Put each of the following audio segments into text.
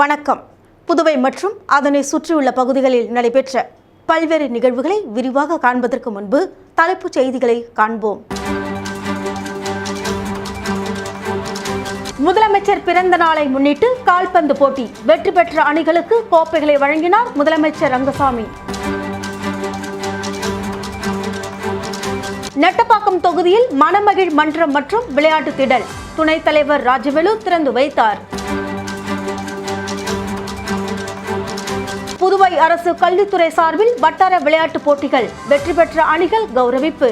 வணக்கம். புதுவை மற்றும் அதனை சுற்றியுள்ள பகுதிகளில் நடைபெற்ற பல்வேறு நிகழ்வுகளை விரிவாக காண்பதற்கு முன்பு தலைப்புச் செய்திகளை காண்போம். முதலமைச்சர் பிறந்த நாளை முன்னிட்டு கால்பந்து போட்டி வெற்றி பெற்ற அணிகளுக்கு கோப்பைகளை வழங்கினார் முதலமைச்சர் ரங்கசாமி. நெட்டப்பாக்கம் தொகுதியில் மணமகிழ் மன்றம் மற்றும் விளையாட்டு திடல் துணைத் தலைவர் ராஜவேலு திறந்து வைத்தார். புதுவை அரசு கல்வித்துறை சார்பில் வட்டார விளையாட்டுப் போட்டிகள். வெற்றி பெற்ற அணிகள் கௌரவிப்பு.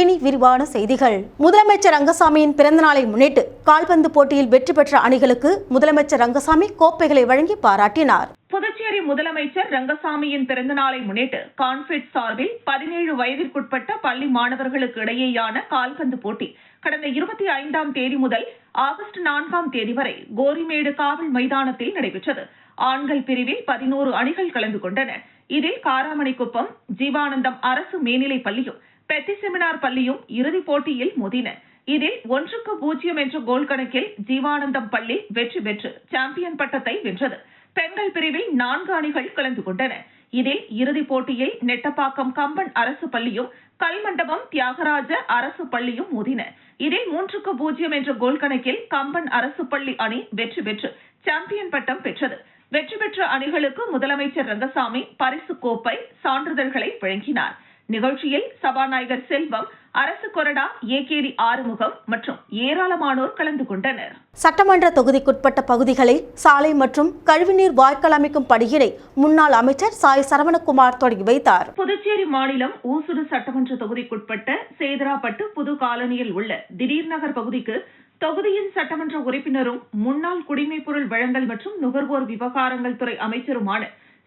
இனி விரிவான செய்திகள். முதலமைச்சர் ரங்கசாமியின் பிறந்தநாளை முன்னிட்டு கால்பந்து போட்டியில் வெற்றி பெற்ற அணிகளுக்கு முதலமைச்சர் ரங்கசாமி கோப்பைகளை வழங்கி பாராட்டினார். புதுச்சேரி முதலமைச்சர் ரங்கசாமியின் பிறந்தநாளை முன்னிட்டு கான்ஃபெட் சார்பில் பதினேழு வயதிற்குட்பட்ட பள்ளி மாணவர்களுக்கு இடையேயான கால்பந்து போட்டி கடந்த இருபத்தி ஐந்தாம் தேதி முதல் ஆகஸ்ட் நான்காம் தேதி வரை கோரிமேடு காவல் மைதானத்தில் நடைபெற்றது. ஆண்கள் பிரிவில் பதினோரு அணிகள் கலந்து கொண்டன. இதில் காராமணிக்குப்பம் ஜீவானந்தம் அரசு மேல்நிலைப் பள்ளியும் பெத்தி செமினார் பள்ளியும் இறுதிப் போட்டியில் மோதின. இதில் ஒன்றுக்கு பூஜ்ஜியம் என்ற கோல் கணக்கில் ஜீவானந்தம் பள்ளி வெற்றி பெற்று சாம்பியன் பட்டத்தை வென்றது. பெண்கள் பிரிவில் நான்கு அணிகள் கலந்து கொண்டன. இதில் இறுதிப் போட்டியில் நெட்டப்பாக்கம் கம்பன் அரசு பள்ளியும் கல்மண்டபம் தியாகராஜ அரசு பள்ளியும் மோதின. இதில் மூன்றுக்கு பூஜ்ஜியம் என்ற கோல் கணக்கில் கம்பன் அரசு பள்ளி அணி வெற்றி பெற்று சாம்பியன் பட்டம் பெற்றது. வெற்றி பெற்ற அணிகளுக்கு முதலமைச்சர் ரங்கசாமி பரிசு கோப்பை சான்றிதழ்களை வழங்கினார். நிகழ்ச்சியில் சபாநாயகர் செல்வம் அரசு கொறடா ஏகேடி ஆறுமுகம் மற்றும் ஏராளமானோர் கலந்து கொண்டனர். சட்டமன்ற தொகுதிக்குட்பட்ட பகுதிகளில் சாலை மற்றும் கழிவுநீர் வாய்க்கால் அமைக்கும் பணியினை முன்னாள் அமைச்சர் சாய் சரவணகுமார் தொடங்கி வைத்தார். புதுச்சேரி மாநிலம் ஊசுடு சட்டமன்ற தொகுதிக்குட்பட்ட சேதராப்பட்டு புது காலனியில் உள்ள திடீர் நகர் பகுதிக்கு தொகுதியின் சட்டமன்ற உறுப்பினரும் முன்னாள் குடிமைப்பொருள் வழங்கல் மற்றும் நுகர்வோர் விவகாரங்கள் துறை அமைச்சருமான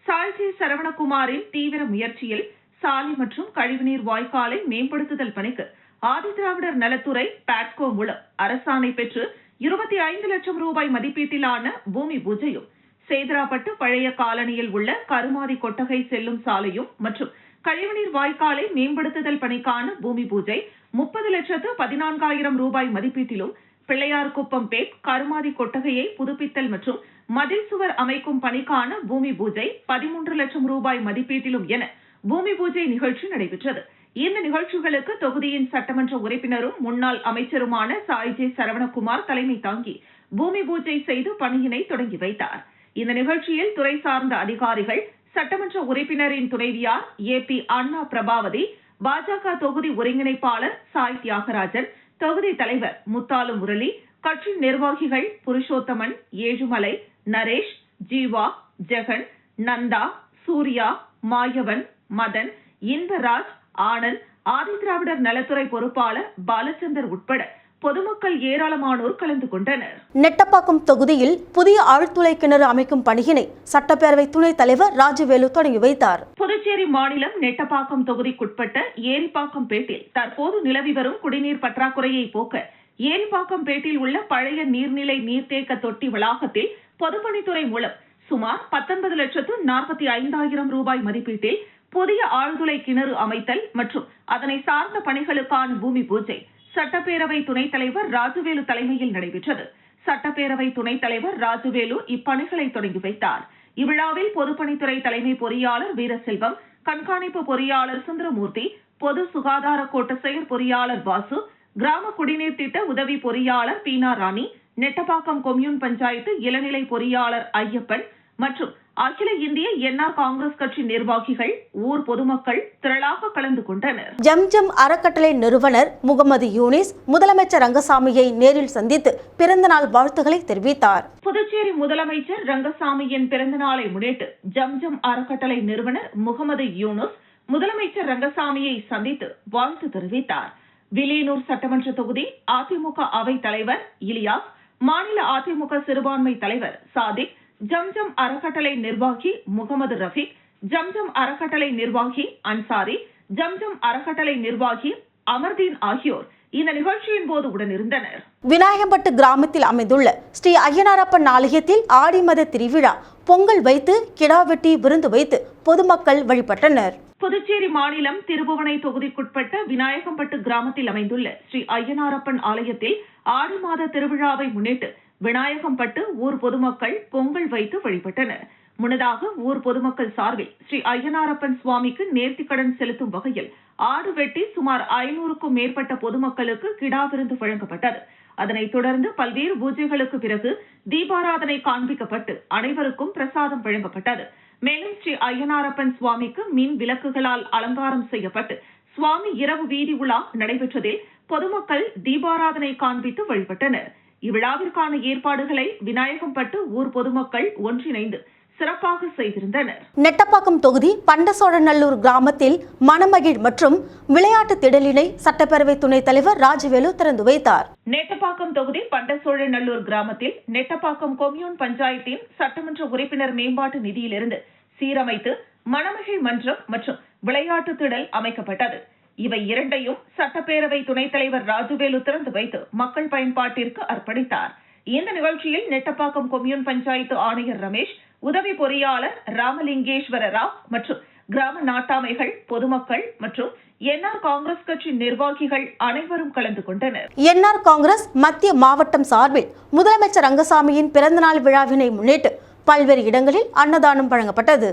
சாய்ஜி சரவணகுமாரின் தீவிர முயற்சியில் சாலை மற்றும் கழிவுநீர் வாய்க்காலை மேம்படுத்துதல் பணிக்கு ஆதிதிராவிடர் நலத்துறை பாட்கோ மூலம் அரசாணை பெற்று இருபத்தி ஐந்து லட்சம் ரூபாய் மதிப்பீட்டிலான பூமி பூஜையும் சேதராப்பட்டு பழைய காலனியில் உள்ள கருமாதி கொட்டகை செல்லும் சாலையும் மற்றும் கழிவுநீர் வாய்க்காலை மேம்படுத்துதல் பணிக்கான பூமி பூஜை முப்பது லட்சத்து பதினான்காயிரம் ரூபாய் மதிப்பீட்டிலும் பிள்ளையார்குப்பம் பேட் கருமாதி கொட்டகையை புதுப்பித்தல் மற்றும் மதில் சுவர் அமைக்கும் பணிக்கான பூமி பூஜை பதிமூன்று லட்சம் ரூபாய் மதிப்பீட்டிலும் என பூமி பூஜை நிகழ்ச்சி நடைபெற்றது. இந்த நிகழ்ச்சிகளுக்கு தொகுதியின் சட்டமன்ற உறுப்பினரும் முன்னாள் அமைச்சருமான சாய்ஜே சரவணகுமார் தலைமை தாங்கி பூமி பூஜை செய்து பணியினை தொடங்கி வைத்தார். இந்த நிகழ்ச்சியில் துறை சார்ந்த அதிகாரிகள் சட்டமன்ற உறுப்பினரின் துணைவியார் ஏ பி அண்ணா பிரபாவதி பாஜக தொகுதி ஒருங்கிணைப்பாளர் சாய் தியாகராஜன் தொகுதி தலைவர் முத்தாலு முரளி கட்சி நிர்வாகிகள் புருஷோத்தமன் ஏழுமலை நரேஷ் ஜீவா ஜெகன் நந்தா சூர்யா மாயவன் மதன் இன்பராஜ் ஆனந்த் ஆதிதிராவிடர் நலத்துறை பொறுப்பாளர் பாலச்சந்தர் உட்பட பொதுமக்கள் ஏராளமானோர் கலந்து கொண்டனர். நெட்டப்பாக்கம் தொகுதியில் புதிய ஆழ்துளை கிணறு அமைக்கும் பணியினை சட்டப்பேரவை துணைத் தலைவர் ராஜவேலு தொடங்கி வைத்தார். புதுச்சேரி மாநிலம் நெட்டப்பாக்கம் தொகுதிக்குட்பட்ட ஏரிப்பாக்கம் பேட்டில் தற்போது நிலவி வரும் குடிநீர் பற்றாக்குறையை போக்க ஏரிப்பாக்கம் பேட்டில் உள்ள பழைய நீர்நிலை நீர்த்தேக்க தொட்டி வளாகத்தில் பொதுப்பணித்துறை மூலம் சுமார் பத்தொன்பது லட்சத்து நாற்பத்தி ஐந்தாயிரம் ரூபாய் மதிப்பீட்டில் புதிய ஆழ்துளை கிணறு அமைத்தல் மற்றும் அதனை சார்ந்த பணிகளுக்கான பூமி பூஜை சட்டப்பேரவை துணைத் தலைவர் ராஜுவேலு தலைமையில் நடைபெற்றது. சட்டப்பேரவை துணைத் தலைவர் ராஜுவேலு இப்பணிகளை தொடங்கி வைத்தார். இவ்விழாவில் பொதுப்பணித்துறை தலைமை பொறியாளர் வீரசெல்வம் கண்காணிப்பு பொறியாளர் சுந்தரமூர்த்தி பொது சுகாதார கோட்ட செயற் பொறியாளர் வாசு கிராம குடிநீர் திட்ட உதவி பொறியாளர் பீனா ராணி நெட்டப்பாக்கம் கொம்யூன் பஞ்சாயத்து இளநிலை பொறியாளர் ஐயப்பன் மற்றும் அகில இந்திய என்ஆர் காங்கிரஸ் கட்சி நிர்வாகிகள் ஊர் பொதுமக்கள் திரளாக கலந்து கொண்டனர். ஜம்ஜம் அறக்கட்டளை நிறுவனர் முகமது யூனிஸ் முதலமைச்சர் ரங்கசாமியை நேரில் சந்தித்து பிறந்தநாள் வாழ்த்துக்களை தெரிவித்தார். புதுச்சேரி முதலமைச்சர் ரங்கசாமியின் பிறந்த நாளை முன்னிட்டு ஜம்ஜம் அறக்கட்டளை நிறுவனர் முகமது யூனுஸ் முதலமைச்சர் ரங்கசாமியை சந்தித்து வாழ்த்து தெரிவித்தார். வில்லியனூர் சட்டமன்ற தொகுதி அதிமுக அவைத் தலைவர் இலியாஸ் மாநில அதிமுக சிறுபான்மை தலைவர் சாதிக் ஜம்ஜம் அறக்கட்டளை நிர்வாகி முகமது ரஃபீக் ஜம்ஜம் அறக்கட்டளை நிர்வாகி அன்சாரி ஜம்ஜம் அறக்கட்டளை நிர்வாகி அமர்தீன் ஆகியோர் இந்த நிகழ்ச்சியின் போது உடனிருந்தனர். விநாயகம்பட்டு கிராமத்தில் அமைந்துள்ள ஸ்ரீ ஐயனாரப்பன் ஆலயத்தில் ஆடி மத திருவிழா பொங்கல் வைத்து கிடா வெட்டி விருந்து வைத்து பொதுமக்கள் வழிபட்டனர். புதுச்சேரி மாநிலம் திருபுவனை தொகுதிக்குட்பட்ட விநாயகம்பட்டு கிராமத்தில் அமைந்துள்ள ஸ்ரீ ஐயனாரப்பன் ஆலயத்தில் ஆடி மாத திருவிழாவை முன்னிட்டு விநாயகம்பட்டு ஊர் பொதுமக்கள் பொங்கல் வைத்து வழிபட்டனர். முன்னதாக ஊர் பொதுமக்கள் சார்பில் ஸ்ரீ ஐயனாரப்பன் சுவாமிக்கு நேர்த்திக்கடன் செலுத்தும் வகையில் ஆடு வெட்டி சுமார் ஐநூறுக்கும் மேற்பட்ட பொதுமக்களுக்கு கிடா விருந்து வழங்கப்பட்டது. அதனைத் தொடர்ந்து பல்வேறு பூஜைகளுக்கு பிறகு தீபாராதனை காண்பிக்கப்பட்டு அனைவருக்கும் பிரசாதம் வழங்கப்பட்டது. மேலும் ஸ்ரீ ஐயனாரப்பன் சுவாமிக்கு மின் விளக்குகளால் அலங்காரம் செய்யப்பட்டு சுவாமி இரவு வீதி உலா நடைபெற்றதில் பொதுமக்கள் தீபாராதனை காண்பித்து வழிபட்டனர். இவ்விழாவிற்கான ஏற்பாடுகளை விநாயகம்பட்டு ஊர் பொதுமக்கள் ஒன்றிணைந்து சிறப்பாக செய்திருந்தனர். நெட்டப்பாக்கம் தொகுதி பண்டசோழநல்லூர் கிராமத்தில் மணமகிழ் மற்றும் விளையாட்டு திடலினை சட்டப்பேரவை துணைத் தலைவர் ராஜவேலு திறந்து வைத்தார். நெட்டப்பாக்கம் தொகுதி பண்டசோழநல்லூர் கிராமத்தில் நெட்டப்பாக்கம் கொம்யூன் பஞ்சாயத்தின் சட்டமன்ற உறுப்பினர் மேம்பாட்டு நிதியிலிருந்து சீரமைத்து மணமகிழ் மன்றம் மற்றும் விளையாட்டு திடல் அமைக்கப்பட்டது. இவை இரண்டையும் சட்டப்பேரவை துணைத் தலைவர் ராஜுவேலு திறந்து வைத்து மக்கள் பயன்பாட்டிற்கு அர்ப்பணித்தார். இந்த நிகழ்ச்சியில் நெட்டப்பாக்கம் கொம்யூன் பஞ்சாயத்து ஆணையர் ரமேஷ் உதவி பொறியாளர் ராமலிங்கேஸ்வர ராவ் மற்றும் கிராம நாட்டாமைகள் பொதுமக்கள் மற்றும் என்ஆர் காங்கிரஸ் கட்சி நிர்வாகிகள் அனைவரும் கலந்து கொண்டனர். என்ஆர் காங்கிரஸ் மத்திய மாவட்டம் சார்பில் முதலமைச்சர் ரங்கசாமியின் பிறந்தநாள் விழாவினை முன்னிட்டு பல்வேறு இடங்களில் அன்னதானம் வழங்கப்பட்டது.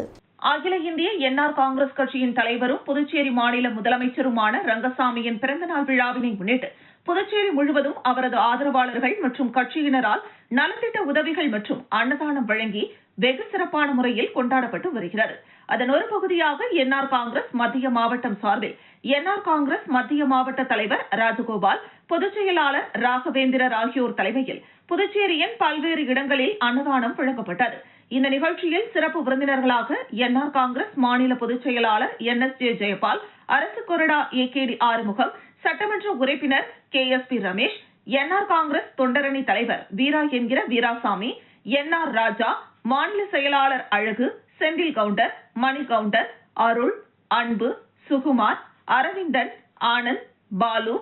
அகில இந்திய என்ஆர் காங்கிரஸ் கட்சியின் தலைவரும் புதுச்சேரி மாநில முதலமைச்சருமான ரங்கசாமியின் பிறந்தநாள் விழாவினை முன்னிட்டு புதுச்சேரி முழுவதும் அவரது ஆதரவாளர்கள் மற்றும் கட்சியினரால் நலத்திட்ட உதவிகள் மற்றும் அன்னதானம் வழங்கி வெகு சிறப்பான முறையில் கொண்டாடப்பட்டு வருகிறது. அதன் ஒரு பகுதியாக என்ஆர் காங்கிரஸ் மத்திய மாவட்டம் சார்பில் என்ஆர் காங்கிரஸ் மத்திய மாவட்ட தலைவர் ராஜகோபால் பொதுச் செயலாளர் ராகவேந்திரர் ஆகியோர் தலைமையில் புதுச்சேரியின் பல்வேறு இடங்களில் அன்னதானம் வழங்கப்பட்டது. இந்த நிகழ்ச்சியில் சிறப்பு விருந்தினர்களாக என்ஆர் காங்கிரஸ் மாநில பொதுச் செயலாளர் என் எஸ் ஜே ஜெயபால் அரசு கொறடா ஏ கே டி ஆறுமுகம் சட்டமன்ற உறுப்பினர் K S P Ramesh NR Congress தொண்டரணி தலைவர் வீரா என்கிற வீராசாமி என்ஆர் ராஜா மாநில செயலாளர் அழகு செந்தில் கவுண்டர் மணி கவுண்டர் அருள் அன்பு சுகுமார் அரவிந்தன் ஆனந்த் பாலு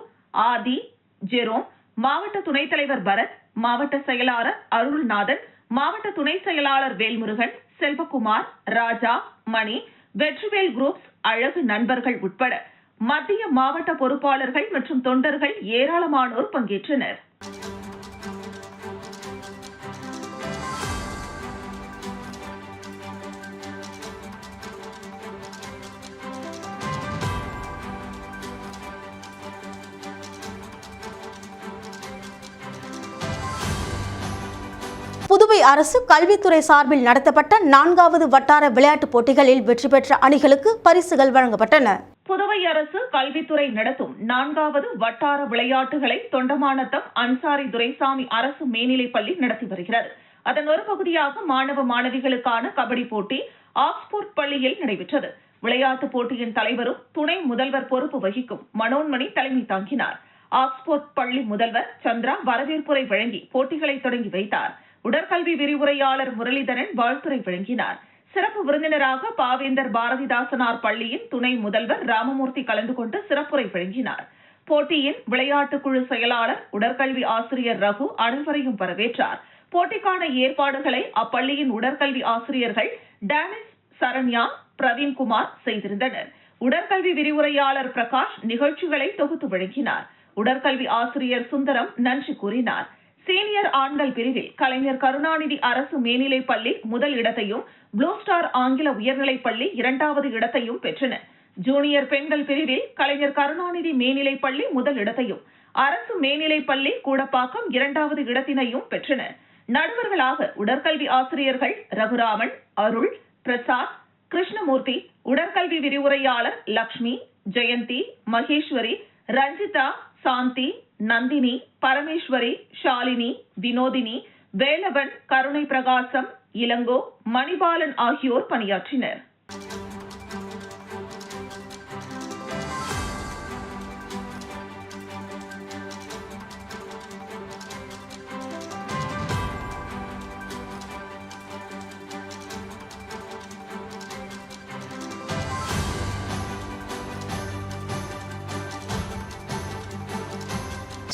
ஆதி ஜெரோம் மாவட்ட துணைத் தலைவர் பரத் மாவட்ட செயலாளர் அருள்நாதன் மாவட்ட துணை செயலாளர் வேல்முருகன் செல்வகுமார் ராஜா மணி வெற்றிவேல் குரூப்ஸ் அழகு நண்பர்கள் உட்பட மத்திய மாவட்ட பொறுப்பாளர்கள் மற்றும் தொண்டர்கள் ஏராளமானோர் பங்கேற்றனர். புதுவை அரசு கல்வித்துறை சார்பில் நடத்தப்பட்ட நான்காவது வட்டார விளையாட்டுப் போட்டிகளில் வெற்றி பெற்ற அணிகளுக்கு பரிசுகள் வழங்கப்பட்டன. புதுவை அரசு கல்வித்துறை நடத்தும் நான்காவது வட்டார விளையாட்டுகளை தொண்டமானத்தம் அன்சாரி துரைசாமி அரசு மேல்நிலைப் பள்ளி நடத்தி வருகிறது. அதன் ஒரு பகுதியாக மாணவ மாணவிகளுக்கான கபடி போட்டி ஆக்ஸ்போர்ட் பள்ளியில் நடைபெற்றது. விளையாட்டுப் போட்டியின் தலைவரும் துணை முதல்வர் பொறுப்பு வகிக்கும் மனோன்மணி தலைமை தாங்கினார். ஆக்ஸ்போர்ட் பள்ளி முதல்வர் சந்திரா வரவேற்புரை வழங்கி போட்டிகளை தொடங்கி வைத்தார். உடற்கல்வி விரிவுரையாளர் முரளிதரன் வாழ்த்துரை வழங்கினார். சிறப்பு விருந்தினராக பாவேந்தர் பாரதிதாசனார் பள்ளியின் துணை முதல்வர் ராமமூர்த்தி கலந்து கொண்டு சிறப்புரை வழங்கினார். போட்டியின் விளையாட்டுக்குழு செயலாளர் உடற்கல்வி ஆசிரியர் ரகு அனைவரையும் வரவேற்றார். போட்டிக்கான ஏற்பாடுகளை அப்பள்ளியின் உடற்கல்வி ஆசிரியர்கள் டேனிஸ் சரண்யா பிரவீன்குமார் செய்திருந்தனர். உடற்கல்வி விரிவுரையாளர் பிரகாஷ் நிகழ்ச்சிகளை தொகுத்து வழங்கினார். உடற்கல்வி ஆசிரியர் சுந்தரம் நன்றி கூறினார். சீனியர் ஆண்கள் பிரிவில் கலைஞர் கருணாநிதி அரசு மேல்நிலைப் பள்ளி முதல் இடத்தையும் ப்ளூ ஸ்டார் ஆங்கில உயர்நிலைப் பள்ளி இரண்டாவது இடத்தையும் பெற்றன. ஜூனியர் பெண்கள் பிரிவில் கலைஞர் கருணாநிதி மேல்நிலைப் பள்ளி முதல் இடத்தையும் அரசு மேல்நிலைப் பள்ளி கூடப்பாக்கம் இரண்டாவது இடத்தினையும் பெற்றன. நடுவர்களாக உடற்கல்வி ஆசிரியர்கள் ரகுராமன் அருள் பிரசாத் கிருஷ்ணமூர்த்தி உடற்கல்வி விரிவுரையாளர் லக்ஷ்மி ஜெயந்தி மகேஸ்வரி ரஞ்சிதா சாந்தி நந்தினி பரமேஸ்வரி ஷாலினி வினோதினி வேலவன் கருணை பிரகாசம் இளங்கோ மணிபாலன் ஆகியோர் பணியாற்றினர்.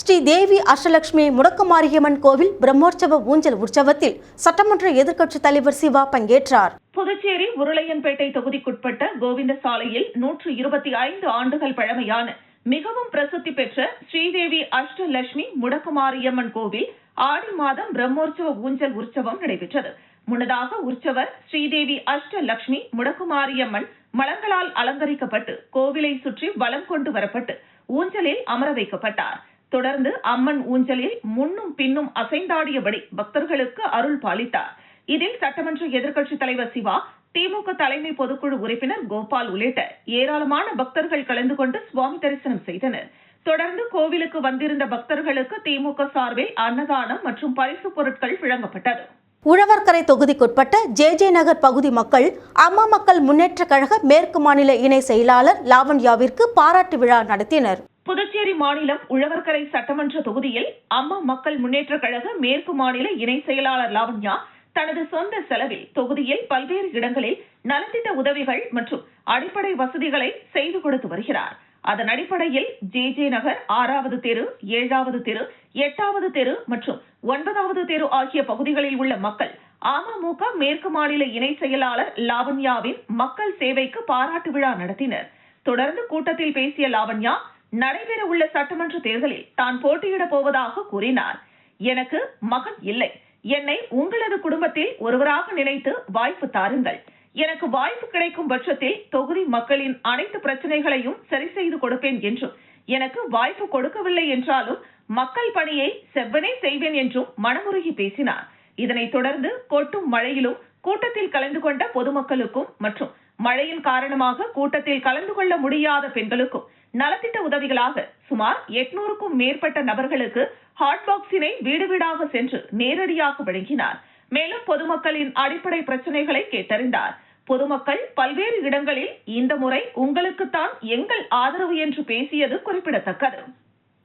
ஸ்ரீ தேவி அஷ்டலட்சுமி முடக்கமாரியம்மன் கோவில் பிரம்மோற்சவ ஊஞ்சல் உற்சவத்தில் சட்டமன்ற எதிர்க்கட்சித் தலைவர் சிவா பங்கேற்றார். புதுச்சேரி உருளையன்பேட்டை தொகுதிக்குட்பட்ட கோவிந்த சாலையில் நூற்று இருபத்தி ஐந்து ஆண்டுகள் பழமையான மிகவும் பிரசித்தி பெற்ற ஸ்ரீதேவி அஷ்டலட்சுமி முடக்குமாரியம்மன் கோவில் ஆடி மாதம் பிரம்மோற்சவ ஊஞ்சல் உற்சவம் நடைபெற்றது. முன்னதாக உற்சவர் ஸ்ரீதேவி அஷ்டலட்சுமி முடக்குமாரியம்மன் மலங்களால் அலங்கரிக்கப்பட்டு கோவிலை சுற்றி வலம் கொண்டு வரப்பட்டு ஊஞ்சலில் அமர வைக்கப்பட்டார். தொடர்ந்து அம்மன் ஊஞ்சலில் முன்னும் பின்னும் அசைந்தாடியபடி பக்தர்களுக்கு அருள் பாலித்தார். இதில் சட்டமன்ற எதிர்க்கட்சித் தலைவர் சிவா திமுக தலைமை பொதுக்குழு உறுப்பினர் கோபால் உள்ளிட்ட ஏராளமான பக்தர்கள் கலந்து கொண்டு சுவாமி தரிசனம் செய்தனர். தொடர்ந்து கோவிலுக்கு வந்திருந்த பக்தர்களுக்கு திமுக சார்பில் அன்னதானம் மற்றும் பரிசு பொருட்கள் வழங்கப்பட்டது. உழவர்கரை தொகுதிக்குட்பட்ட ஜே ஜே நகர் பகுதி மக்கள் அம்மா மக்கள் முன்னேற்றக் கழக மேற்கு மாநில இணை செயலாளர் லாவண்யாவிற்கு பாராட்டு விழா நடத்தினர். புதுச்சேரி மாநிலம் உழவர்கரை சட்டமன்ற தொகுதியில் அம்மா மக்கள் முன்னேற்ற கழக மேற்கு மாநில இணை செயலாளர் லாவண்யா தனது சொந்த செலவில் தொகுதியில் பல்வேறு இடங்களில் நலத்திட்ட உதவிகள் மற்றும் அடிப்படை வசதிகளை செய்து கொடுத்து வருகிறார். அதன் அடிப்படையில் ஜே ஜே நகர் ஆறாவது தெரு ஏழாவது தெரு எட்டாவது தெரு மற்றும் ஒன்பதாவது தெரு ஆகிய பகுதிகளில் உள்ள மக்கள் அமமுக மேற்கு மாநில இணை செயலாளர் லாவண்யாவின் மக்கள் சேவைக்கு பாராட்டு விழா நடத்தினர். தொடர்ந்து கூட்டத்தில் பேசிய லாவண்யா நடைபெற உள்ள சட்டமன்ற தேர்தலில் தான் போட்டியிடப் போவதாக கூறினார். எனக்கு மகன் இல்லை. என்னை உங்களது குடும்பத்தில் ஒருவராக நினைத்து வாய்ப்பு தாருங்கள். எனக்கு வாய்ப்பு கிடைக்கும் பட்சத்தில் தொகுதி மக்களின் அனைத்து பிரச்சனைகளையும் சரி செய்து கொடுப்பேன் என்றும் எனக்கு வாய்ப்பு கொடுக்கவில்லை என்றாலும் மக்கள் பணியை செவ்வனே செய்வேன் என்றும் மனமுருகி பேசினார். இதனைத் தொடர்ந்து கொட்டும் மழையிலும் கூட்டத்தில் கலந்து கொண்ட பொதுமக்களுக்கும் மற்றும் மழையின் காரணமாக கூட்டத்தில் கலந்து கொள்ள முடியாத பெண்களுக்கும் நலத்திட்ட உதவிகளாக சுமார் எட்நூறுக்கும் மேற்பட்ட நபர்களுக்கு ஹாட் பாக்ஸினை வீடு வீடாக சென்று நேரடியாக வழங்கினார். மேலும் பொதுமக்களின் அடிப்படை பிரச்சனைகளை கேட்டறிந்தார். பொதுமக்கள் பல்வேறு இடங்களில் இந்த முறை உங்களுக்குத்தான் எங்கள் ஆதரவு என்று பேசியது குறிப்பிடத்தக்கது.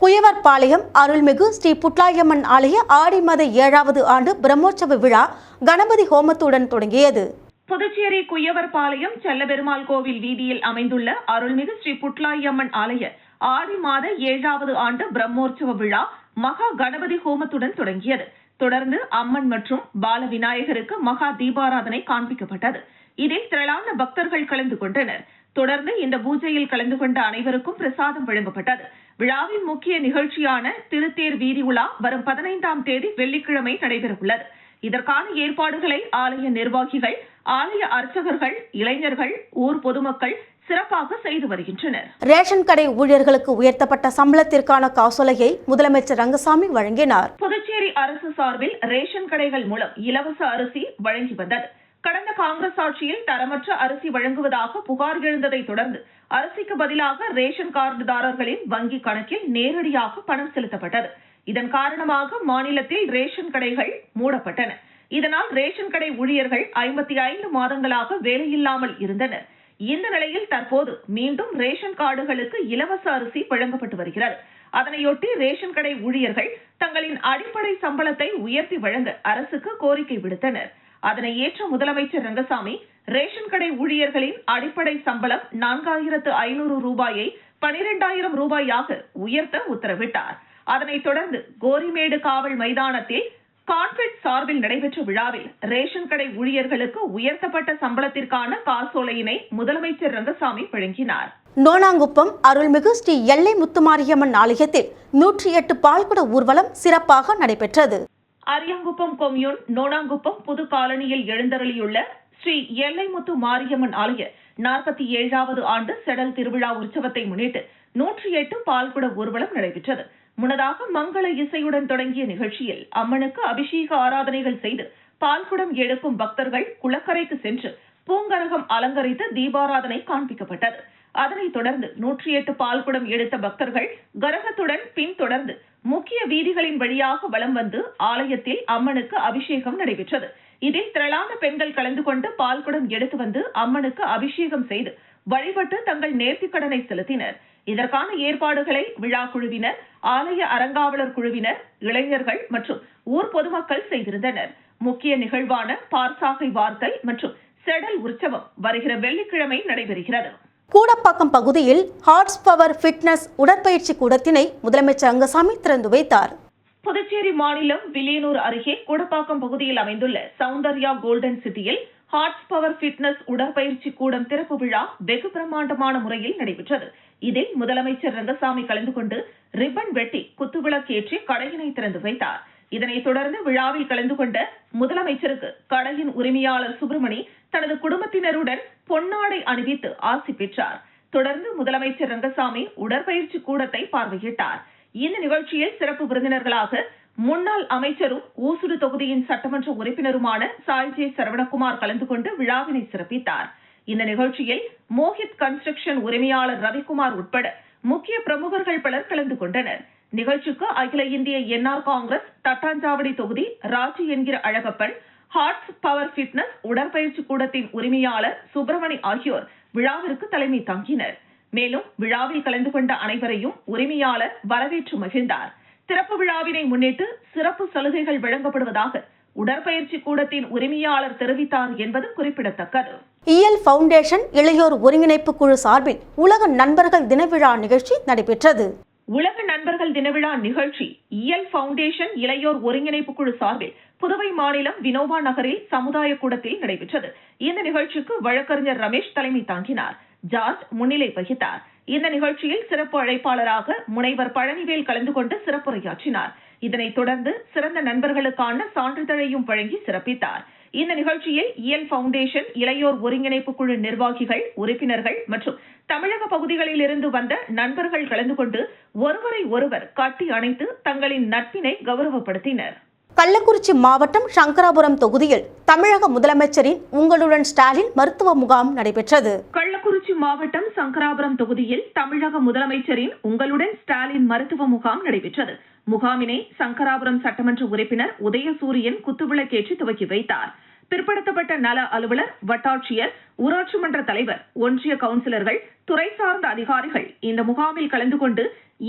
குயவர்பாளையம் அருள்மிகு ஸ்ரீ புட்லாயம்மன் ஆலய ஆடி மாத ஏழாவது ஆண்டு பிரம்மோற்சவ விழா கணபதி ஹோமத்துடன் தொடங்கியது. புதுச்சேரி குயவர்பாளையம் செல்லபெருமாள் கோவில் வீதியில் அமைந்துள்ள அருள்மிகு ஸ்ரீ புட்லாயம்மன் ஆலய ஆடி மாத ஏழாவது ஆண்டு பிரம்மோற்சவ விழா மகா கணபதி ஹோமத்துடன் தொடங்கியது. தொடர்ந்து அம்மன் மற்றும் பால விநாயகருக்கு மகா தீபாராதனை காண்பிக்கப்பட்டது. இதில் திரளான பக்தர்கள் கலந்து கொண்டனர். தொடர்ந்து இந்த பூஜையில் கலந்து கொண்ட அனைவருக்கும் பிரசாதம் வழங்கப்பட்டது. விழாவின் முக்கிய நிகழ்ச்சியான திருத்தேர் வீதி உலா வரும் பதினைந்தாம் தேதி வெள்ளிக்கிழமை நடைபெறவுள்ளது. இதற்கான ஏற்பாடுகளை ஆலய நிர்வாகிகள் ஆலய அர்ச்சகர்கள் இளைஞர்கள் ஊர் பொதுமக்கள் சிறப்பாக செய்து வருகின்றனர். ரேஷன் கடை ஊழியர்களுக்கு உயர்த்தப்பட்ட சம்பளத்திற்கான காசோலையை முதலமைச்சர் ரங்கசாமி வழங்கினார். புதுச்சேரி அரசு சார்பில் ரேஷன் கடைகள் மூலம் இலவச அரிசி வழங்கி வந்தது. கடந்த காங்கிரஸ் ஆட்சியில் தரமற்ற அரிசி வழங்குவதாக புகார் எழுந்ததை தொடர்ந்து அரிசிக்கு பதிலாக ரேஷன் கார்டுதாரர்களின் வங்கி கணக்கில் நேரடியாக பணம் செலுத்தப்பட்டது. இதன் காரணமாக மாநிலத்தில் ரேஷன் கடைகள் மூடப்பட்டன. இதனால் ரேஷன் கடை ஊழியர்கள் ஐம்பத்தி ஐந்து மாதங்களாக வேலையில்லாமல் இருந்தனர். இந்த நிலையில் தற்போது மீண்டும் ரேஷன் கார்டுகளுக்கு இலவச அரிசி வழங்கப்பட்டு வருகிறது. அதனையொட்டி ரேஷன் கடை ஊழியர்கள் தங்களின் அடிப்படை சம்பளத்தை உயர்த்தி வழங்க அரசுக்கு கோரிக்கை விடுத்தனர். அதனை ஏற்ற முதலமைச்சர் ரங்கசாமி ரேஷன் கடை ஊழியர்களின் அடிப்படை சம்பளம் நான்காயிரத்து ஐநூறு ரூபாயை பனிரெண்டாயிரம் ரூபாயாக உயர்த்த உத்தரவிட்டார். அதனைத் தொடர்ந்து கோரிமேடு காவல் மைதானத்தில் கான்ஃபெட் சார்பில் நடைபெற்ற விழாவில் ரேஷன் கடை ஊழியர்களுக்கு உயர்த்தப்பட்ட சம்பளத்திற்கான காசோலையினை முதலமைச்சர் ரங்கசாமி வழங்கினார். நோனாங்குப்பம் அருள்மிகு ஸ்ரீ எல்லை முத்துமாரியம்மன் ஆலயத்தில் நூற்றி எட்டு பால்குட ஊர்வலம் சிறப்பாக நடைபெற்றது. அரியாங்குப்பம் கொம்யூன் நோனாங்குப்பம் புது காலனியில் எழுந்தருளியுள்ள ஸ்ரீ எல்லைமுத்து மாரியம்மன் ஆலய நாற்பத்தி ஏழாவது ஆண்டு செடல் திருவிழா உற்சவத்தை முன்னிட்டு நூற்றி எட்டு பால்குட ஊர்வலம் நடைபெற்றது. முன்னதாக மங்கள இசையுடன் தொடங்கிய நிகழ்ச்சியில் அம்மனுக்கு அபிஷேக ஆராதனைகள் செய்து பால்குடம் எடுக்கும் பக்தர்கள் குளக்கரைக்கு சென்று பூங்கரகம் அலங்கரித்து தீபாராதனை காண்பிக்கப்பட்டது. அதனைத் தொடர்ந்து நூற்றி எட்டு பால்குடம் எடுத்த பக்தர்கள் கரகத்துடன் பின்தொடர்ந்து முக்கிய வீதிகளின் வழியாக வலம் வந்து ஆலயத்தில் அம்மனுக்கு அபிஷேகம் நடைபெற்றது. இதில் திரளான பெண்கள் கலந்து கொண்டு பால்குடம் எடுத்து வந்து அம்மனுக்கு அபிஷேகம் செய்து வழிபட்டு தங்கள் நேர்த்திக் கடனை செலுத்தினர். இதற்கான ஏற்பாடுகளை விழா குழுவினர் ஆலய அறங்காவலர் குழுவினர் இளைஞர்கள் மற்றும் ஊர் பொதுமக்கள் செய்திருந்தனர். முக்கிய நிகழ்வான பார்சாகை வார்த்தல் மற்றும் செடல் உற்சவம் வருகிற வெள்ளிக்கிழமை நடைபெறுகிறது. கூடப்பாக்கம் பகுதியில் ஹார்ஸ் பவர் ஃபிட்னஸ் உடற்பயிற்சி கூடத்தினை முதலமைச்சர் ரங்கசாமி திறந்து வைத்தார். புதுச்சேரி மாநிலம் வில்லியனூர் அருகே கூடப்பாக்கம் பகுதியில் அமைந்துள்ள சௌந்தர்யா கோல்டன் சிட்டியில் ஹார்ட்ஸ் பவர் ஃபிட்னஸ் உடற்பயிற்சி கூடம் திறப்பு விழா வெகு பிரம்மாண்டமான முறையில் நடைபெற்றது. இதில் முதலமைச்சர் ரங்கசாமி கலந்து கொண்டு ரிப்பன் வெட்டி குத்துவிளக்கேற்றி கடையினை திறந்து வைத்தார். இதனைத் தொடர்ந்து விழாவில் கலந்து கொண்ட முதலமைச்சருக்கு கடையின் உரிமையாளர் சுப்பிரமணி தனது குடும்பத்தினருடன் பொன்னாடை அணிவித்து ஆசி பெற்றார். தொடர்ந்து முதலமைச்சர் ரங்கசாமி உடற்பயிற்சி கூடத்தை பார்வையிட்டார். இந்த நிகழ்ச்சியில் சிறப்பு விருந்தினர்களாக முன்னாள் அமைச்சரும் ஊசுடு தொகுதியின் சட்டமன்ற உறுப்பினருமான சாய்ஜே சரவணகுமார் கலந்து கொண்டு விழாவினை சிறப்பித்தார். இந்த நிகழ்ச்சியில் மோஹித் கன்ஸ்ட்ரக்ஷன் உரிமையாளர் ரவிக்குமார் உட்பட முக்கிய பிரமுகர்கள் பலர் கலந்து கொண்டனர். நிகழ்ச்சிக்கு அகில இந்திய என்ஆர் காங்கிரஸ் தட்டாஞ்சாவடி தொகுதி ராஜி என்கிற அழகப்பன் ஹார்ட்ஸ் பவர் ஃபிட்னஸ் உடற்பயிற்சி கூடத்தின் உரிமையாளர் சுப்பிரமணி ஆகியோர் விழாவிற்கு தலைமை தாங்கினர். மேலும் விழாவில் கலந்து கொண்ட அனைவரையும் உரிமையாளர் வரவேற்று மகிழ்ந்தார். திறப்பு விழாவினை முன்னிட்டு சிறப்பு சலுகைகள் வழங்கப்படுவதாக உடற்பயிற்சி கூடத்தின் உரிமையாளர் தெரிவித்தார் என்பது குறிப்பிடத்தக்கது. இயல் ஃபவுண்டேஷன் இளையோர் ஒருங்கிணைப்பு குழு சார்பில் உலக நண்பர்கள் தின விழா நிகழ்ச்சி நடைபெற்றது. உலக நண்பர்கள் தினவிழா நிகழ்ச்சி இயல் ஃபவுண்டேஷன் இளையோர் ஒருங்கிணைப்பு குழு சார்பில் புதுவை மாநிலம் வினோபா நகரில் சமுதாய கூடத்தில் நடைபெற்றது. இந்த நிகழ்ச்சிக்கு வழக்கறிஞர் ரமேஷ் தலைமை தாங்கினார். ஜார்ஜ் முன்னிலை வகித்தார். இந்த நிகழ்ச்சியில் சிறப்பு அழைப்பாளராக முனைவர் பழனிவேல் கலந்து கொண்டு சிறப்புரையாற்றினார். இதனைத் தொடர்ந்து சிறந்த நண்பர்களுக்கான சான்றிதழையும் வழங்கி சிறப்பித்தார். இந்த நிகழ்ச்சியில் இயல் ஃபவுண்டேஷன் இளையோர் ஒருங்கிணைப்பு குழு நிர்வாகிகள் உறுப்பினர்கள் மற்றும் தமிழக பகுதிகளில் இருந்து வந்த நண்பர்கள் கலந்து கொண்டு ஒருவரை ஒருவர் கட்டி அணைத்து தங்களின் நட்பினை கௌரவப்படுத்தினர். கள்ளக்குறிச்சி மாவட்டம் சங்கராபுரம் தொகுதியில் தமிழக முதலமைச்சரின் உங்களுடன் ஸ்டாலின் மருத்துவ முகாம் நடைபெற்றது. கள்ளக்குறிச்சி மாவட்டம் சங்கராபுரம் தொகுதியில் தமிழக முதலமைச்சரின் உங்களுடன் ஸ்டாலின் மருத்துவ முகாம் நடைபெற்றது. முகாமினை சங்கராபுரம் சட்டமன்ற உறுப்பினர் உதயசூரியன் குத்துவிளக்கேற்றி துவக்கி வைத்தார். பிற்படுத்தப்பட்ட நல அலுவலர் வட்டாட்சியர் ஊராட்சி மன்ற தலைவர் ஒன்றிய கவுன்சிலர்கள் துறை சார்ந்த அதிகாரிகள் இந்த முகாமில் கலந்து கொண்டு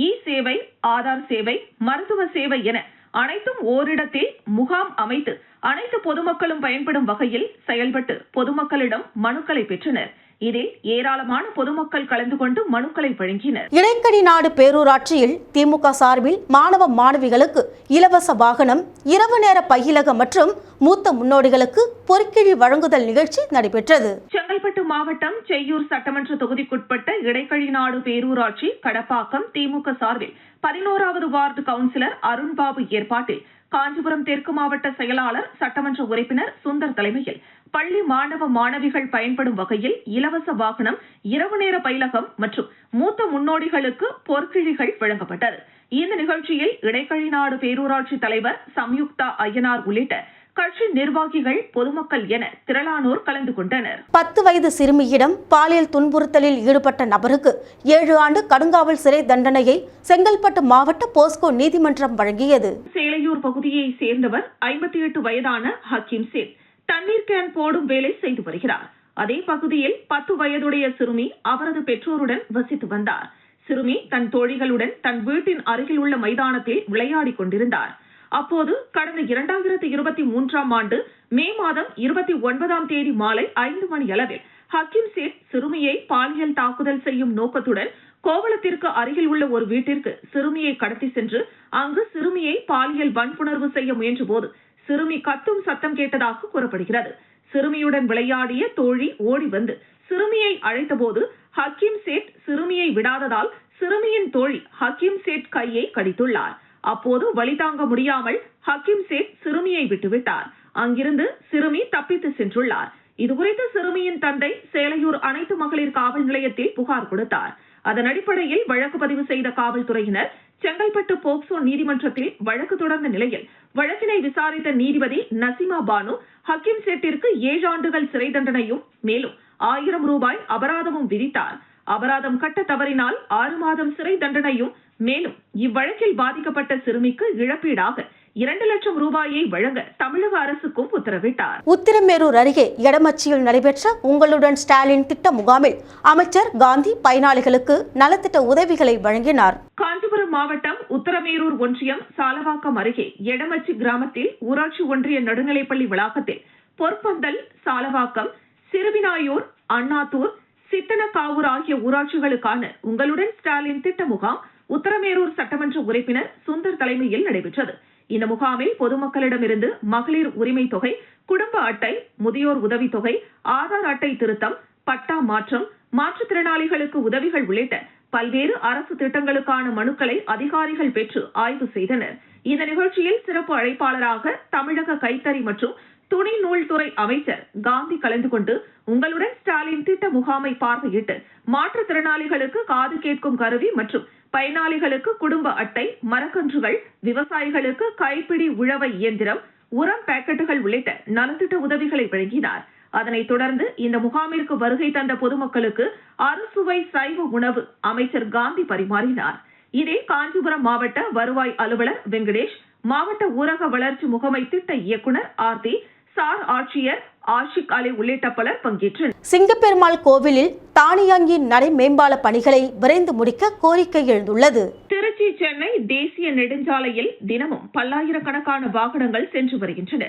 இ சேவை ஆதார் சேவை மருத்துவ சேவை என அனைத்தும் ஓரிடத்தில் முகாம் அமைத்து அனைத்து பொதுமக்களும் பயன்படும் வகையில் செயல்பட்டு பொதுமக்களிடம் மனுக்களை பெற்றனர். இதில் ஏராளமான பொதுமக்கள் கலந்து கொண்டு மனுக்களை வழங்கினர். இடைக்கடி நாடு பேரூராட்சியில் திமுக சார்பில் மாணவ மாணவிகளுக்கு இலவச வாகனம் இரவு நேர பயிலகம் மற்றும் மூத்த முன்னோடிகளுக்கு பொற்கிழி வழங்குதல் நிகழ்ச்சி நடைபெற்றது. செங்கல்பட்டு மாவட்டம் செய்யூர் சட்டமன்ற தொகுதிக்குட்பட்ட இடைக்கழிநாடு பேரூராட்சி கடப்பாக்கம் திமுக சார்பில் பதினோராவது வார்டு கவுன்சிலர் அருண்பாபு ஏற்பாட்டில் காஞ்சிபுரம் தெற்கு மாவட்ட செயலாளர் சட்டமன்ற உறுப்பினர் சுந்தர் தலைமையில் பள்ளி மாணவ மாணவிகள் பயன்படும் வகையில் இலவச வாகனம் இரவு நேர பயிலகம் மற்றும் மூத்த முன்னோடிகளுக்கு பொற்கிழிகள் வழங்கப்பட்டது. இந்த நிகழ்ச்சியில் இடைக்கழிநாடு பேரூராட்சி தலைவர் சம்யுக்தா அய்யனார் உள்ளிட்ட கட்சி நிர்வாகிகள் பொதுமக்கள் என திரளானோர் கலந்து கொண்டனர். பத்து வயது சிறுமியிடம் பாலியல் துன்புறுத்தலில் ஈடுபட்ட நபருக்கு ஏழு ஆண்டு கடுங்காவல் சிறை தண்டனையை செங்கல்பட்டு மாவட்ட போஸ்கோ நீதிமன்றம் வழங்கியது. சேலையூர் பகுதியை சேர்ந்தவர் ஐம்பத்தி எட்டு வயதான ஹக்கீம் சேத் தண்ணீர் கேன் போடும் வேலை செய்து வருகிறார். அதே பகுதியில் பத்து வயதுடைய சிறுமி அவரது பெற்றோருடன் வசித்து வந்தார். சிறுமி தன் தோழிகளுடன் தன் வீட்டின் அருகில் உள்ள மைதானத்தில் விளையாடிக் கொண்டிருந்தார். அப்போது கடந்த இரண்டாயிரத்தி இருபத்தி மூன்றாம் ஆண்டு மே மாதம் இருபத்தி ஒன்பதாம் தேதி மாலை ஐந்து மணி அளவில் ஹக்கீம் சேட் சிறுமியை பாலியல் தாக்குதல் செய்யும் நோக்கத்துடன் கோவளத்திற்கு அருகில் உள்ள ஒரு வீட்டிற்கு சிறுமியை கடத்தி சென்று அங்கு சிறுமியை பாலியல் வன்புணர்வு செய்ய முயன்றபோது சிறுமி கத்தும் சத்தம் கேட்டதாக கூறப்படுகிறது. சிறுமியுடன் விளையாடிய தோழி ஓடி வந்து சிறுமியை அழைத்தபோது ஹக்கீம் சேட் சிறுமியை விடாததால் சிறுமியின் தோழி ஹக்கீம் சேட் கையை கடித்துள்ளார். அப்போது வலி தாங்க முடியாமல் ஹக்கீம் சேட் சிறுமியை விட்டுவிட்டார். அங்கிருந்து சிறுமி தப்பித்து சென்றுள்ளார். இதுகுறித்து சிறுமியின் தந்தை சேலையூர் அனைத்து மகளிர் காவல் நிலையத்தில் புகார் கொடுத்தார். அதன் அடிப்படையில் வழக்கு பதிவு செய்த காவல்துறையினர் செங்கல்பட்டு போக்சோ நீதிமன்றத்தில் வழக்கு தொடர்ந்த நிலையில் வழக்கினை விசாரித்த நீதிபதி நசிமா பானு ஹக்கீம் சேட்டிற்கு ஏழு ஆண்டுகள் சிறை தண்டனையும் மேலும் ஆயிரம் ரூபாய் அபராதமும் விதித்தார். அபராதம் கட்ட தவறினால் ஆறு மாதம் சிறை தண்டனையும் மேலும் இவ்வழக்கில் பாதிக்கப்பட்ட சிறுமிக்கு இழப்பீடாக இரண்டு லட்சம் ரூபாயை வழங்க தமிழக அரசுக்கும் உத்தரவிட்டார். உத்திரமேரூர் அருகே எடமச்சியில் நடைபெற்ற உங்களுடன் ஸ்டாலின் திட்ட முகாமில் அமைச்சர் காந்தி பயனாளிகளுக்கு நலத்திட்ட உதவிகளை வழங்கினார். காஞ்சிபுரம் மாவட்டம் உத்தரமேரூர் ஒன்றியம் சாலவாக்கம் அருகே எடமச்சி கிராமத்தில் ஊராட்சி ஒன்றிய நடுநிலைப்பள்ளி வளாகத்தில் பொற்பந்தல் சாலவாக்கம் சிறுவினாயூர் அண்ணாத்தூர் சித்தனக்காவூர் ஆகிய ஊராட்சிகளுக்கான உங்களுடன் ஸ்டாலின் திட்ட முகாம் உத்தரமேரூர் சட்டமன்ற உறுப்பினர் சுந்தர் தலைமையில் நடைபெற்றது. இந்த முகாமில் பொதுமக்களிடமிருந்து மகளிர் உரிமை தொகை குடும்ப அட்டை முதியோர் உதவித்தொகை ஆதார் அட்டை திருத்தம் பட்டா மாற்றம் மாற்றுத்திறனாளிகளுக்கு உதவிகள் உள்ளிட்ட பல்வேறு அரசு திட்டங்களுக்கான மனுக்களை அதிகாரிகள் பெற்று ஆய்வு செய்தனர். இந்த நிகழ்ச்சியில் சிறப்பு அழைப்பாளராக தமிழக கைத்தறி மற்றும் துணை நூல்துறை அமைச்சர் காந்தி கலந்து கொண்டு உங்களுடன் ஸ்டாலின் திட்ட முகாமை பார்வையிட்டு மாற்றுத்திறனாளிகளுக்கு காது கேட்கும் கருவி மற்றும் பயனாளிகளுக்கு குடும்ப அட்டை மரக்கன்றுகள் விவசாயிகளுக்கு கைப்பிடி உழவை இயந்திரம் உரம் பேக்கெட்டுகள் உள்ளிட்ட நலத்திட்ட உதவிகளை வழங்கினார். அதனைத் தொடர்ந்து இந்த முகாமிற்கு வருகை தந்த பொதுமக்களுக்கு அறுசுவை சைவ உணவு அமைச்சர் காந்தி பரிமாறினார். இதில் காஞ்சிபுரம் மாவட்ட வருவாய் அலுவலர் வெங்கடேஷ் மாவட்ட ஊரக வளர்ச்சி முகமை திட்ட இயக்குநர் ஆர்த்தி சார் ஆட்சியர் ஆஷிக் அலி உள்ளிட்ட பலர் பங்கேற்றனர். சிங்கப்பெருமாள் கோவிலில் தானியங்கி நடை மேம்பால பணிகளை விரைந்து முடிக்க கோரிக்கை எழுந்துள்ளது. திருச்சி சென்னை தேசிய நெடுஞ்சாலையில் தினமும் பல்லாயிரக்கணக்கான வாகனங்கள் சென்று வருகின்றன.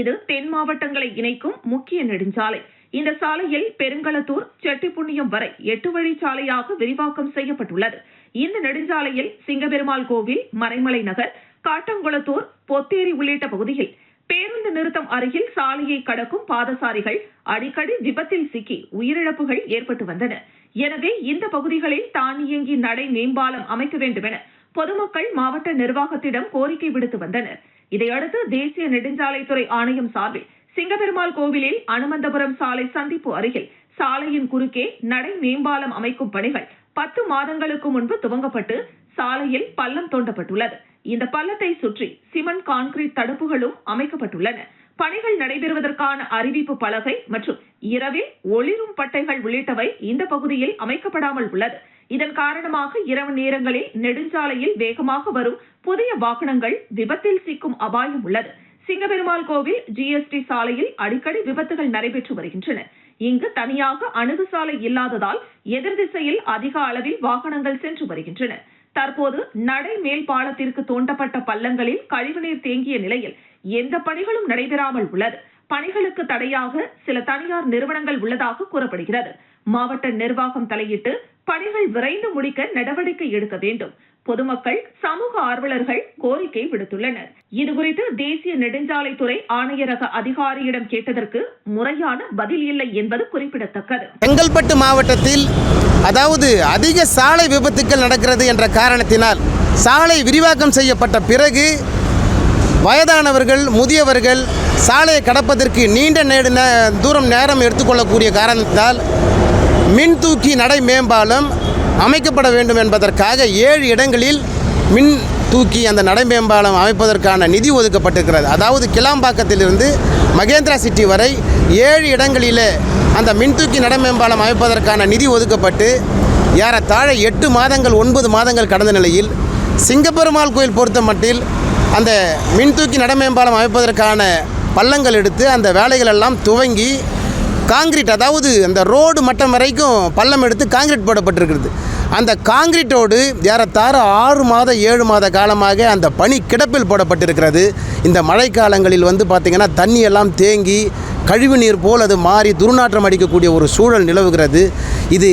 இது தென் மாவட்டங்களை இணைக்கும் முக்கிய நெடுஞ்சாலை. இந்த சாலையில் பெருங்களத்தூர் செட்டிப்புண்ணியம் வரை எட்டு வழி சாலையாக விரிவாக்கம் செய்யப்பட்டுள்ளது. இந்த நெடுஞ்சாலையில் சிங்கபெருமாள் கோவில் மறைமலை நகர் காட்டங்குளத்தூர் பொத்தேரி உள்ளிட்ட பகுதியில் பேருந்து நிறுத்தம் அருகில் சாலையை கடக்கும் பாதசாரிகள் அடிக்கடி விபத்தில் சிக்கி உயிரிழப்புகள் ஏற்பட்டு வந்தன. எனவே இந்த பகுதிகளில் தானியங்கி நடை மேம்பாலம் அமைக்க வேண்டும் என பொதுமக்கள் மாவட்ட நிர்வாகத்திடம் கோரிக்கை விடுத்து வந்தனர். இதையடுத்து தேசிய நெடுஞ்சாலைத்துறை ஆணையம் சார்பில் சிங்கபெருமாள் கோவிலில் அனுமந்தபுரம் சாலை சந்திப்பு அருகில் சாலையின் குறுக்கே நடை மேம்பாலம் அமைக்கும் பணிகள் பத்து மாதங்களுக்கு முன்பு துவங்கப்பட்டு சாலையில் பள்ளம் தோண்டப்பட்டுள்ளது. இந்த பள்ளத்தை சுற்றி சிமெண்ட் கான்கிரீட் தடுப்புகளும் அமைக்கப்பட்டுள்ளன. பணிகள் நடைபெறுவதற்கான அறிவிப்பு பலகை மற்றும் இரவில் ஒளிரும் பட்டைகள் உள்ளிட்டவை இந்த பகுதியில் அமைக்கப்படாமல் உள்ளது. இதன் காரணமாக இரவு நேரங்களில் நெடுஞ்சாலையில் வேகமாக வரும் புதிய வாகனங்கள் விபத்தில் சிக்கும் அபாயம் உள்ளது. சிங்கபெருமாள் கோவில் ஜிஎஸ்டி சாலையில் அடிக்கடி விபத்துகள் நடைபெற்று வருகின்றன. இங்கு தனியாக அணுகு சாலை இல்லாததால் எதிர் திசையில் அதிக அளவில் வாகனங்கள் சென்று வருகின்றன. தற்போது நடை மேல் பாலத்திற்கு தோண்டப்பட்ட பள்ளங்களில் கழிவுநீர் தேங்கிய நிலையில் எந்த பணிகளும் நடைபெறாமல் உள்ளது. பணிகளுக்கு தடையாக சில தனியார் நிறுவனங்கள் உள்ளதாக கூறப்படுகிறது. மாவட்ட நிர்வாகம் தலையிட்டு பணிகள் விரைந்து முடிக்க நடவடிக்கை எடுக்க வேண்டும். பொதுமக்கள் சமூக ஆர்வலர்கள் கோரிக்கை விடுத்துள்ளனர். இதுகுறித்து தேசிய நெடுஞ்சாலைத்துறை ஆணையரக அதிகாரியிடம் கேட்டதற்கு முறையான பதில் இல்லை என்பது குறிப்பிடத்தக்கது. செங்கல்பட்டு மாவட்டத்தில் அதாவது அதிக சாலை விபத்துக்கள் நடக்கிறது என்ற காரணத்தினால் சாலை விரிவாக்கம் செய்யப்பட்ட பிறகு வயதானவர்கள் முதியவர்கள் சாலையை கடப்பதற்கு நீண்ட நேடு தூரம் நேரம் எடுத்துக்கொள்ளக்கூடிய காரணத்தால் மின் தூக்கி நடை மேம்பாலம் அமைக்கப்பட வேண்டும் என்பதற்காக ஏழு இடங்களில் மின் தூக்கி அந்த நடை மேம்பாலம் அமைப்பதற்கான நிதி ஒதுக்கப்பட்டிருக்கிறது. அதாவது கிளாம்பாக்கத்திலிருந்து மகேந்திரா சிட்டி வரை ஏழு இடங்களிலே அந்த மின் தூக்கி நடை மேம்பாலம் அமைப்பதற்கான நிதி ஒதுக்கப்பட்டு ஏறத்தாழ எட்டு மாதங்கள் ஒன்பது மாதங்கள் கடந்த நிலையில் சிங்கப்பெருமாள் கோயில் பொறுத்த மட்டில் அந்த மின் தூக்கி நடமேம்பாலம் அமைப்பதற்கான பள்ளங்கள் எடுத்து அந்த வேலைகள் எல்லாம் துவங்கி காங்கிரீட் அதாவது அந்த ரோடு மட்டம் வரைக்கும் பள்ளம் எடுத்து காங்கிரீட் போடப்பட்டிருக்கிறது. அந்த காங்கிரீட்டோடு ஏறத்தாழ ஆறு மாத ஏழு மாத காலமாக அந்த பனி கிடப்பில் போடப்பட்டிருக்கிறது. இந்த மழைக்காலங்களில் வந்து பார்த்திங்கன்னா தண்ணியெல்லாம் தேங்கி கழிவு நீர் போல் அது மாறி துர்நாற்றம் அடிக்கக்கூடிய ஒரு சூழல் நிலவுகிறது. இது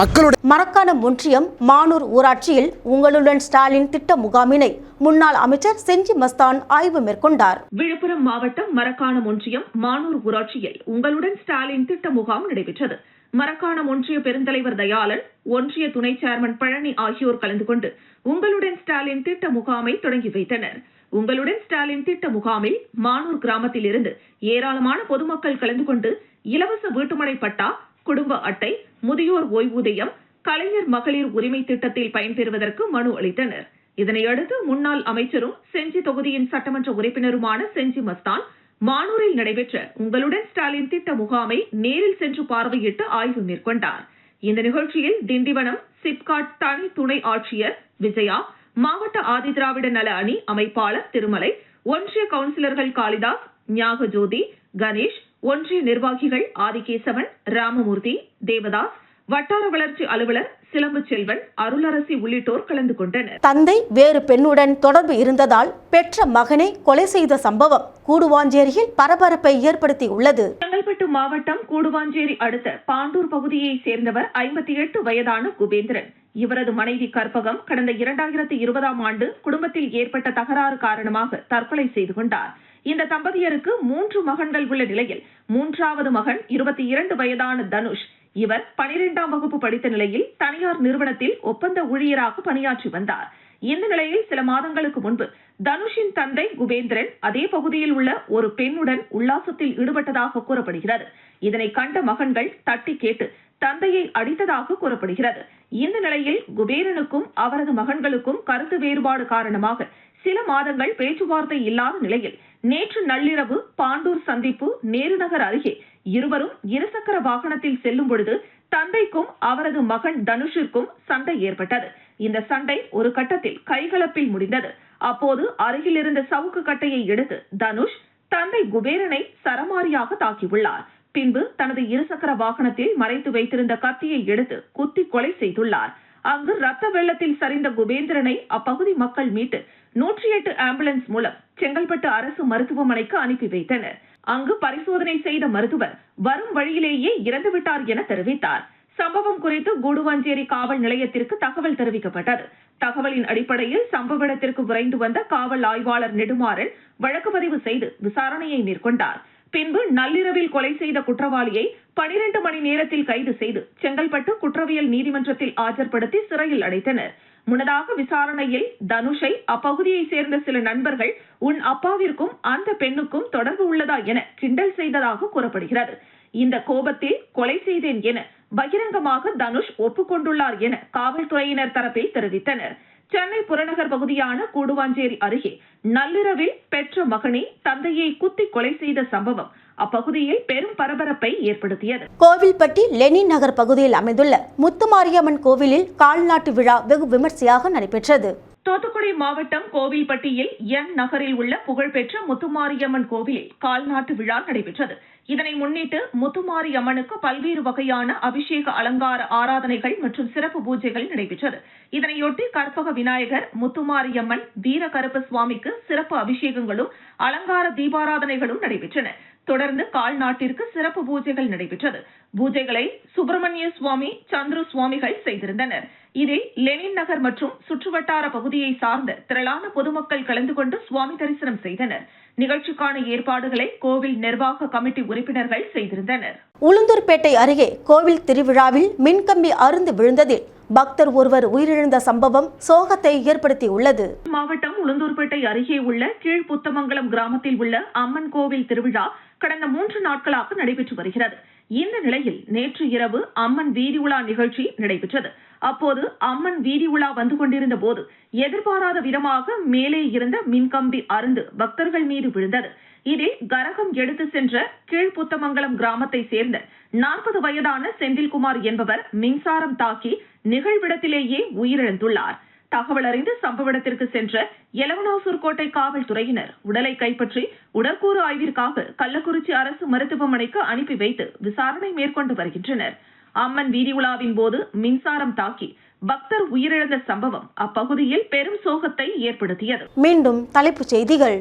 மக்களுடைய மரக்காணம் ஒன்றியம் மானூர் ஊராட்சியில் உங்களுடன் ஸ்டாலின் திட்ட முகாமினை முன்னாள் அமைச்சர் செஞ்சி மஸ்தான் ஆய்வு மேற்கொண்டார். விழுப்புரம் மாவட்டம் மரக்காணம் ஒன்றியம் மானூர் ஊராட்சியில் உங்களுடன் ஸ்டாலின் திட்ட முகாம் நடைபெற்றது. மரக்காணம் ஒன்றிய பெருந்தலைவர் தயாளன் ஒன்றிய துணை சேர்மன் பழனி ஆகியோர் கலந்து கொண்டு உங்களுடன் ஸ்டாலின் திட்ட முகாமை தொடங்கி வைத்தனர். உங்களுடன் ஸ்டாலின் திட்ட முகாமில் மானூர் கிராமத்தில் இருந்து ஏராளமான பொதுமக்கள் கலந்து கொண்டு இலவச வீட்டுமனை பட்டா குடும்ப அட்டை முதியோர் ஓய்வூதியம் கலைஞர் மகளிர் உரிமை திட்டத்தில் பயன்பெறுவதற்கு மனு அளித்தனர். இதனையடுத்து முன்னாள் அமைச்சரும் செஞ்சி தொகுதியின் சட்டமன்ற உறுப்பினருமான செஞ்சி மஸ்தான் மானூரில் நடைபெற்ற உங்களுடன் ஸ்டாலின் திட்ட முகாமை நேரில் சென்று பார்வையிட்டு ஆய்வு மேற்கொண்டார். இந்த நிகழ்ச்சியில் திண்டிவனம் சிப்காட் தனி துணை ஆட்சியர் விஜயா மாவட்ட ஆதிதிராவிட நல அணி அமைப்பாளர் திருமலை ஒன்றிய கவுன்சிலர்கள் காளிதாஸ் ஞாகஜோதி கணேஷ் ஒன்றிய நிர்வாகிகள் ஆதிகேசவன் ராமமூர்த்தி தேவதாஸ் வட்டார வளர்ச்சி அலுவலர் சிலம்பு செல்வன் அருளரசி உள்ளிட்டோர் கலந்து கொண்டனர். தந்தை வேறு பெண்ணுடன் தொடர்பு இருந்ததால் பெற்ற மகனை கொலை செய்த சம்பவம் கூடுவாஞ்சேரியில் பரபரப்பை ஏற்படுத்தியுள்ளது. செங்கல்பட்டு செங்கல்பட்டு மாவட்டம் கூடுவாஞ்சேரி அடுத்த பாண்டூர் பகுதியைச் சேர்ந்தவர் ஐம்பத்தி எட்டு வயதான குபேந்திரன். இவரது மனைவி கற்பகம் கடந்த இரண்டாயிரத்தி இருபதாம் ஆண்டு குடும்பத்தில் ஏற்பட்ட தகராறு காரணமாக தற்கொலை செய்து கொண்டார். இந்த தம்பதியருக்கு மூன்று மகன்கள் உள்ள நிலையில் மூன்றாவது மகன் இருபத்தி இரண்டு வயதான தனுஷ். இவர் பனிரெண்டாம் வகுப்பு படித்த நிலையில் தனியார் நிறுவனத்தில் ஒப்பந்த ஊழியராக பணியாற்றி வந்தார். இந்த நிலையில் சில மாதங்களுக்கு முன்பு தனுஷின் தந்தை குபேந்திரன் அதே பகுதியில் உள்ள ஒரு பெண்ணுடன் உல்லாசத்தில் ஈடுபட்டதாக கூறப்படுகிறது. இதனை கண்ட மகன்கள் தட்டி கேட்டு தந்தையை அடித்ததாக கூறப்படுகிறது. இந்த நிலையில் குபேரனுக்கும் அவரது மகன்களுக்கும் கருத்து வேறுபாடு காரணமாக சில மாதங்கள் பேச்சுவார்த்தை இல்லாத நிலையில் நேற்று நள்ளிரவு பாண்டூர் சந்திப்பு நேருநகர் அருகே இருவரும் இருசக்கர வாகனத்தில் செல்லும் பொழுது தந்தைக்கும் அவரது மகன் தனுஷிற்கும் சண்டை ஏற்பட்டது. இந்த சண்டை ஒரு கட்டத்தில் கைகலப்பில் முடிந்தது. அப்போது அருகில் இருந்த சவுக்கு கட்டையை எடுத்து தனுஷ் தந்தை குபேரனை சரமாரியாக தாக்கியுள்ளார். பின்பு தனது இருசக்கர வாகனத்தில் மறைத்து வைத்திருந்த கத்தியை எடுத்து குத்தி கொலை செய்துள்ளார். அங்கு ரத்த வெள்ளத்தில் சரிந்த குபேந்திரனை அப்பகுதி மக்கள் மீட்டு நூற்றி எட்டு ஆம்புலன்ஸ் மூலம் செங்கல்பட்டு அரசு மருத்துவமனைக்கு அனுப்பி வைத்தனர். அங்கு பரிசோதனை செய்த மருத்துவர் வரும் வழியிலேயே இறந்துவிட்டார் என தெரிவித்தார். சம்பவம் குறித்து கூடுவாஞ்சேரி காவல் நிலையத்திற்கு தகவல் தெரிவிக்கப்பட்டது. தகவலின் அடிப்படையில் சம்பவ இடத்திற்கு விரைந்து வந்த காவல் ஆய்வாளர் நெடுமாறன் வழக்கு பதிவு செய்து விசாரணையை மேற்கொண்டார். பின்பு நள்ளிரவில் கொலை செய்த குற்றவாளியை பனிரெண்டு மணி நேரத்தில் கைது செய்து செங்கல்பட்டு குற்றவியல் நீதிமன்றத்தில் ஆஜர்படுத்தி சிறையில் அடைத்தனர். முன்னதாக விசாரணையில் தனுஷை அப்பகுதியைச் சேர்ந்த சில நண்பர்கள் உன் அப்பாவிற்கும் அந்த பெண்ணுக்கும் தொடர்பு உள்ளதா என கிண்டல் செய்ததாக கூறப்படுகிறது. இந்த கோபத்தில் கொலை செய்தேன் என பகிரங்கமாக தனுஷ் ஒப்புக்கொண்டுள்ளார் என காவல்துறையினர் தரப்பில் தெரிவித்தனர். சென்னை புறநகர் பகுதியான கூடுவாஞ்சேரி அருகே நள்ளிரவில் பெற்ற மகனை தந்தையை குத்தி கொலை செய்த சம்பவம் அப்பகுதியில் பெரும் பரபரப்பை ஏற்படுத்தியது. கோவில்பட்டி லெனின் நகர் பகுதியில் அமைந்துள்ள முத்துமாரியம்மன் கோவிலில் கால்நாட்டு விழா வெகு விமர்சையாக நடைபெற்றது. தூத்துக்குடி மாவட்டம் கோவில்பட்டியில் என் நகரில் உள்ள புகழ்பெற்ற முத்துமாரியம்மன் கோவிலில் கால்நாட்டு விழா நடைபெற்றது. இதனை முன்னிட்டு முத்துமாரி அம்மனுக்கு பல்வேறு வகையான அபிஷேக அலங்கார ஆராதனைகள் மற்றும் சிறப்பு பூஜைகள் நடைபெற்றது. இதனையொட்டி கற்பக விநாயகர் முத்துமாரியம்மன் வீரகருப்ப சுவாமிக்கு சிறப்பு அபிஷேகங்களும் அலங்கார தீபாராதனைகளும் நடைபெற்றன. தொடர்ந்து கால்நாட்டிற்கு சிறப்பு பூஜைகள் நடைபெற்றது. பூஜைகளை சுப்பிரமணிய சுவாமி சந்துரு சுவாமிகள் செய்திருந்தனர். இதில் லெனின் நகர் மற்றும் சுற்றுவட்டார பகுதியை சார்ந்த திரளான பொதுமக்கள் கலந்து கொண்டு சுவாமி தரிசனம் செய்தனர். நிகழ்ச்சிக்கான ஏற்பாடுகளை கோவில் நிர்வாக கமிட்டி உறுப்பினர்கள் செய்திருந்தனர். உளுந்தூர்பேட்டை அருகே கோவில் திருவிழாவில் மின்கம்பி அருந்து விழுந்ததில் பக்தர் ஒருவர் உயிரிழந்த சம்பவம் சோகத்தை ஏற்படுத்தியுள்ளது. மாவட்டம் உளுந்தூர்பேட்டை அருகே உள்ள கீழ் புத்தமங்கலம் கிராமத்தில் உள்ள அம்மன் கோவில் திருவிழா கடந்த மூன்று நாட்களாக நடைபெற்று வருகிறது. இந்த நிலையில் நேற்று இரவு அம்மன் வீதி உலா நிகழ்ச்சி நடைபெற்றது. அப்போது அம்மன் வீதி உலா வந்து கொண்டிருந்த போது எதிர்பாராத விதமாக மேலே இருந்த மின்கம்பி அருந்து பக்தர்கள் மீது விழுந்தது. இதில் கரகம் எடுத்து சென்ற கீழ்புத்தமங்கலம் கிராமத்தை சேர்ந்த நாற்பது வயதான செந்தில்குமார் என்பவர் மின்சாரம் தாக்கி நிகழ்விடத்திலேயே உயிரிழந்துள்ளார். தகவல் அறிந்து சம்பவ இடத்திற்கு சென்ற எலவனாசூர் கோட்டை காவல்துறையினர் உடலை கைப்பற்றி உடற்கூறு ஆய்விற்காக கள்ளக்குறிச்சி அரசு மருத்துவமனைக்கு அனுப்பி வைத்து விசாரணை மேற்கொண்டு வருகின்றனர். அம்மன் வீதி உலாவின் போது மின்சாரம் தாக்கி பக்தர் உயிரிழந்த சம்பவம் அப்பகுதியில் பெரும் சோகத்தை ஏற்படுத்தியது. மீண்டும் தலைப்புச் செய்திகள்.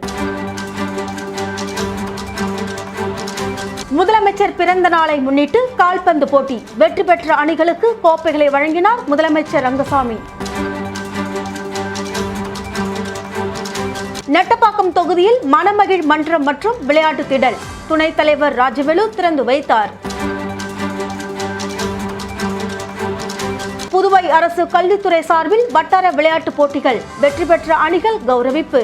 முதலமைச்சர் பிறந்த நாளை முன்னிட்டு கால்பந்து போட்டி வெற்றி பெற்ற அணிகளுக்கு கோப்பைகளை வழங்கினார் முதலமைச்சர் ரங்கசாமி. நெட்டப்பாக்கம் தொகுதியில் மணமகிழ் மன்றம் மற்றும் விளையாட்டு திடல். துணைத் தலைவர் ராஜவேலு திறந்து வைத்தார். புதுவை அரசு கல்வித்துறை சார்பில் வட்டார விளையாட்டுப் போட்டிகள் வெற்றி பெற்ற அணிகள் கௌரவிப்பு.